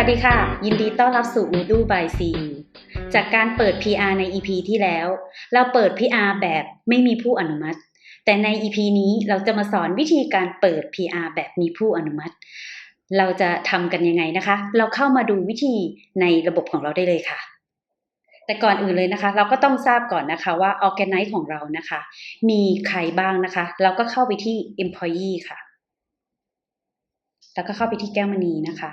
วัสดีค่ะ ยินดีต้อนรับสู่ Udu by CU จากการเปิด PR ใน EP ที่แล้ว เราเปิด PR แบบไม่มีผู้อนุมัติ แต่ใน EP นี้เราจะมาสอนวิธีการเปิด PR แบบมีผู้อนุมัติ เราจะทำกันยังไงนะคะ เราเข้ามาดูวิธีในระบบของเราได้เลยค่ะ แต่ก่อนอื่นเลยนะคะ เราก็ต้องทราบก่อนนะคะว่า Organize ของเรานะคะ มีใครบ้างนะคะ เราก็เข้าไปที่ Employee ค่ะ แล้วก็เข้าไปที่แก้วมณีนะคะ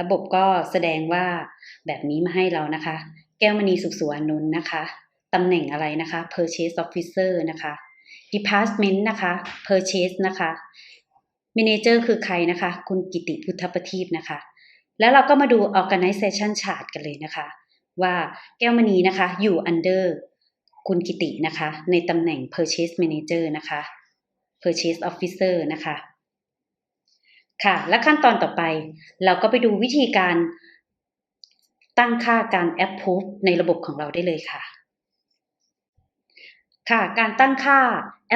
ระบบก็แสดงว่าแบบนี้มาให้เรานะคะ แก้วมณีสุขสวานนนะคะตำแหน่งอะไรนะคะ Purchase Officer นะคะ Department นะคะ Purchase นะคะ Manager คือใครนะคะ คุณกิติพุทธประทีปนะคะ แล้วเราก็มาดู Organization Chart กันเลยนะคะ ว่าแก้วมณีนะคะอยู่ under คุณกิตินะคะ ในตำแหน่ง Purchase Manager นะคะ Purchase Officer นะคะ ค่ะ และขั้นตอนต่อไป เราก็ไปดูวิธีการตั้งค่าการ approve ในระบบของเราได้เลยค่ะ ค่ะ การตั้งค่า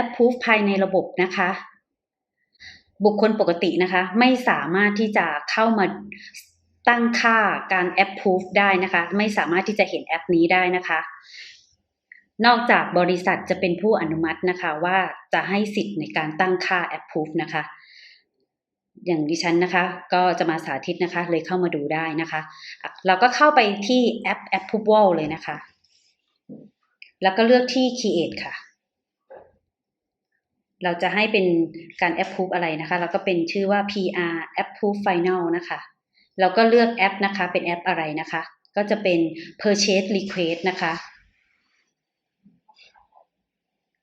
approve ภายในระบบนะคะ บุคคลปกตินะคะ ไม่สามารถที่จะเข้ามาตั้งค่าการ approve ได้นะคะ ไม่สามารถที่จะเห็นแอปนี้ได้นะคะ นอกจากบริษัทจะเป็นผู้อนุมัตินะคะว่าจะให้สิทธิ์ในการตั้งค่า approve นะคะ อย่างดิฉันนะคะ ก็จะมาสาธิตนะคะ เลยเข้ามาดูได้นะคะ เราก็เข้าไปที่แอป approval เลยนะคะ แล้วก็เลือกที่ create ค่ะ เราจะให้เป็นการ approve อะไรนะคะ เราก็เป็นชื่อว่า PR approve final นะคะ เราก็เลือกแอปนะคะ เป็นแอปอะไรนะคะ ก็จะเป็น purchase request นะคะ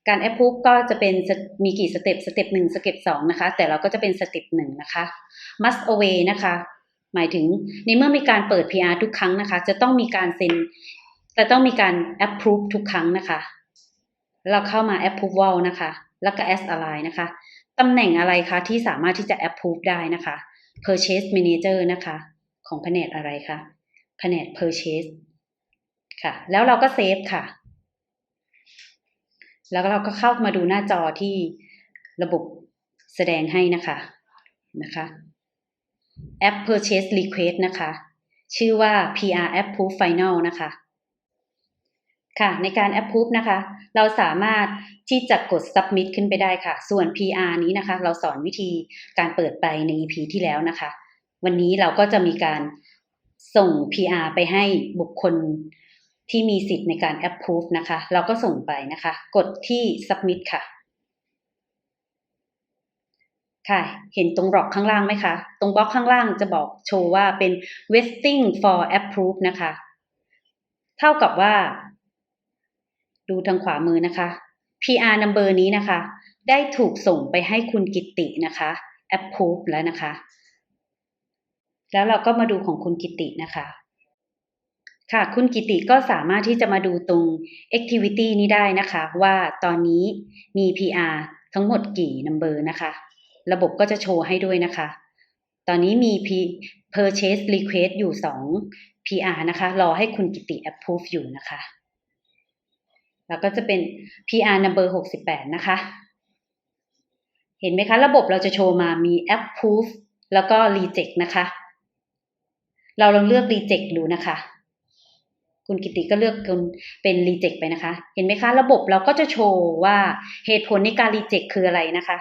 การ approve ก็จะเป็นมีกี่สเต็ปสเต็ปหนึ่งสเต็ปสองนะคะ แต่เราก็จะเป็นสเต็ปหนึ่งนะคะ must away นะคะ หมายถึงในเมื่อมีการเปิด PR ทุกครั้งนะคะ จะต้องมีการเซ็นจะต้องมีการ approve ทุกครั้งนะคะ เราเข้ามา approval นะคะ แล้วก็ as align นะคะตำแหน่งอะไรคะที่สามารถที่จะ approve ได้นะคะ purchase manager นะคะ ของแผนกอะไรคะแผนก purchase ค่ะ แล้วเราก็เซฟค่ะ แล้วเราก็เข้ามาดูหน้าจอที่ระบบแสดงให้นะคะนะคะแอป Purchase Request นะคะ ชื่อว่า PR Approve Final นะคะ ค่ะ ในการ Approve นะคะ เราสามารถที่จะกด Submit ขึ้นไปได้ค่ะ ส่วน PR นี้นะคะ เราสอนวิธีการเปิดไปใน EP ที่แล้วนะคะ วันนี้เราก็จะมีการส่ง PR ไปให้บุคคล ที่มีสิทธิ์ในการ approve นะคะ เราก็ส่งไปนะคะ กดที่ submit ค่ะ ค่ะ เห็นตรงบล็อกข้างล่างไหมคะ ตรงบล็อกข้างล่างจะบอกโชว์ว่าเป็น waiting for approve นะคะ เท่ากับว่า ดูทางขวามือนะคะ PR number นี้นะคะ ได้ถูกส่งไปให้คุณกิตินะคะ approve แล้วนะคะ แล้วเราก็มาดูของคุณกิตินะคะ ค่ะ คุณกิติก็สามารถที่จะมาดูตรง activity นี้ได้นะคะ ว่าตอนนี้มี PR ทั้งหมดกี่ number นะคะ ระบบก็จะโชว์ให้ด้วยนะคะ ตอนนี้มี P purchase request อยู่ 2 PR นะคะ รอให้คุณกิติ approve อยู่นะคะ แล้วก็จะเป็น PR number 68 นะคะ เห็นไหมคะ ระบบเราจะโชว์มามี approve แล้วก็ reject นะคะ เราลองเลือก reject ดูนะคะ คุณกิติก็เลือกคุณเป็น reject ไปนะคะ เห็นไหมคะ ระบบเราก็จะโชว์ว่าเหตุผลในการ reject คืออะไรนะคะ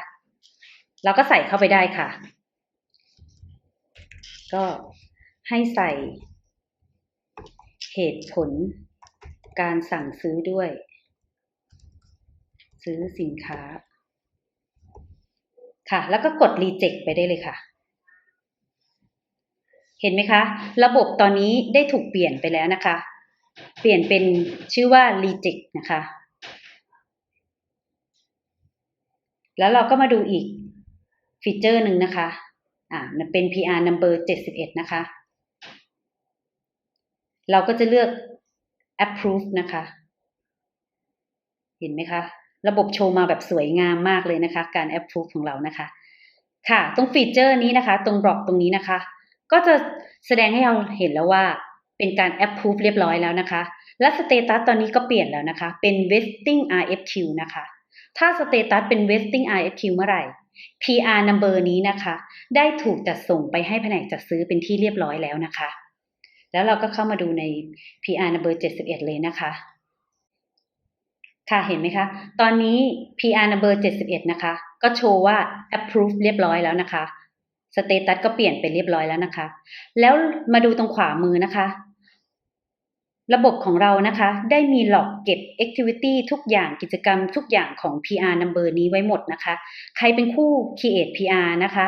เราก็ใส่เข้าไปได้ค่ะ ก็ให้ใส่เหตุผลการสั่งซื้อด้วย ซื้อสินค้า ค่ะ แล้วก็กด reject ไปได้เลยค่ะเห็นไหมคะ ระบบตอนนี้ได้ถูกเปลี่ยนไปแล้วนะคะ เปลี่ยนเป็นชื่อว่า reject นะคะ แล้วเราก็มาดูอีกฟีเจอร์หนึ่งนะคะ อ่าเป็น PR number 71 นะคะ เราก็จะเลือก approve นะคะ เห็นไหมคะ ระบบโชว์มาแบบสวยงามมากเลยนะคะ การ approve ของเรานะคะ ค่ะ ตรงฟีเจอร์นี้นะคะ ตรงบล็อกตรงนี้นะคะ ก็จะแสดงให้เราเห็นแล้วว่า เป็นการ approve เรียบร้อยแล้วนะคะ และสเตตัสตอนนี้ก็เปลี่ยนแล้วนะคะ เป็น vesting RFQ นะคะ ถ้าสเตตัสเป็น vesting RFQ เมื่อไหร่ PR number นี้นะคะ ได้ถูกจัดส่งไปให้แผนกจัดซื้อเป็นที่เรียบร้อยแล้วนะคะ แล้วเราก็เข้ามาดูใน PR number 71 เลยนะคะค่ะเห็นไหมคะ ตอนนี้ PR number 71 นะคะ ก็โชว์ว่า approve เรียบร้อยแล้วนะคะ สเตตัสก็เปลี่ยนไปเรียบร้อยแล้วนะคะ แล้วมาดูตรงขวามือนะคะ ระบบของเรานะคะ ได้มีหลอกเก็บ activity ทุกอย่างกิจกรรมทุกอย่างของ PR number นี้ไว้หมดนะคะ ใครเป็นคู่ create PR นะคะ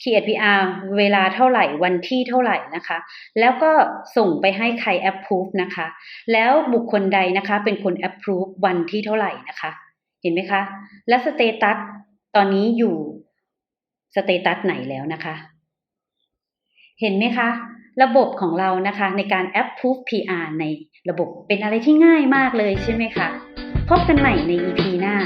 create PR เวลาเท่าไหร่วันที่เท่าไหร่นะคะ แล้วก็ส่งไปให้ใคร approve นะคะ แล้วบุคคลใดนะคะเป็นคน approve วันที่เท่าไหร่นะคะ เห็นไหมคะ และสเตตัสตอนนี้อยู่สเตตัสไหนแล้วนะคะ เห็นไหมคะ ระบบของเรานะคะในการ approve PR ในระบบเป็นอะไรที่ง่ายมากเลยใช่ไหมคะ พบกันใหม่ใน EP หน้า